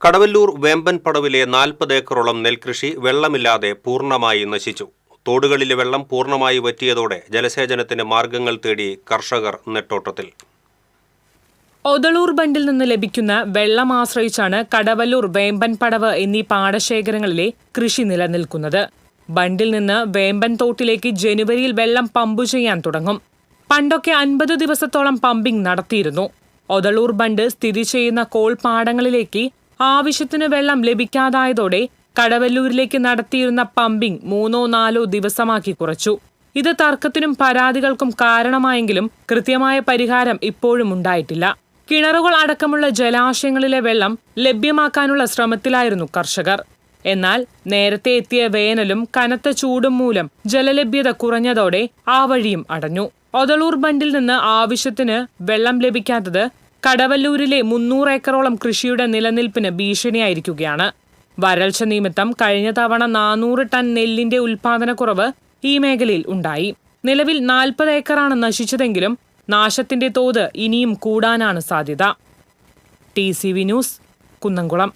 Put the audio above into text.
കടവല്ലൂർ വേമ്പൻ പടവിലെ നാൽപ്പത് ഏക്കറോളം നെൽകൃഷി വെള്ളമില്ലാതെ പൂർണമായി നശിച്ചു. തോടുകളിലെ വെള്ളം പൂർണമായി വറ്റിയതോടെ ജലസേചനത്തിന് മാർഗങ്ങൾ തേടി കർഷകർ നെട്ടോട്ടത്തിൽ. ഒതളൂർ ബണ്ടിൽ നിന്ന് ലഭിക്കുന്ന വെള്ളം ആശ്രയിച്ചാണ് കടവല്ലൂർ വേമ്പൻ പടവ് എന്നീ പാടശേഖരങ്ങളിലെ കൃഷി നിലനിൽക്കുന്നത്. ബണ്ടിൽ നിന്ന് വേമ്പൻ തോട്ടിലേക്ക് ജനുവരിയിൽ വെള്ളം പമ്പു ചെയ്യാൻ തുടങ്ങും. പണ്ടൊക്കെ അൻപത് ദിവസത്തോളം പമ്പിംഗ് നടത്തിയിരുന്നു. ഒതളൂർ ബണ്ട് സ്ഥിതി ചെയ്യുന്ന കോൾ പാടങ്ങളിലേക്ക് ആവശ്യത്തിന് വെള്ളം ലഭിക്കാതായതോടെ കടവല്ലൂരിലേക്ക് നടത്തിയിരുന്ന പമ്പിംഗ് മൂന്നോ നാലോ ദിവസമാക്കി കുറച്ചു. ഇത് തർക്കത്തിനും പരാതികൾക്കും കാരണമായെങ്കിലും കൃത്യമായ പരിഹാരം ഇപ്പോഴും ഉണ്ടായിട്ടില്ല. കിണറുകൾ അടക്കമുള്ള ജലാശയങ്ങളിലെ വെള്ളം ലഭ്യമാക്കാനുള്ള ശ്രമത്തിലായിരുന്നു കർഷകർ. എന്നാൽ നേരത്തെ എത്തിയ വേനലും കനത്ത ചൂടും മൂലം ജലലഭ്യത കുറഞ്ഞതോടെ ആ വഴിയും അടഞ്ഞു. ഒതളൂർ ബണ്ടിൽ നിന്ന് ആവശ്യത്തിന് വെള്ളം ലഭിക്കാത്തത് കടവല്ലൂരിലെ മുന്നൂറ് ഏക്കറോളം കൃഷിയുടെ നിലനിൽപ്പിന് ഭീഷണിയായിരിക്കുകയാണ്. വരൾച്ച നിമിത്തം കഴിഞ്ഞ തവണ നാനൂറ് ടൺ നെല്ലിന്റെ ഉൽപാദനക്കുറവ് ഈ മേഖലയിൽ ഉണ്ടായി. നിലവിൽ നാൽപ്പത് ഏക്കറാണ് നശിച്ചതെങ്കിലും നാശത്തിന്റെ തോത് ഇനിയും കൂടാനാണ് സാധ്യത. T C V news Kunnamkulam.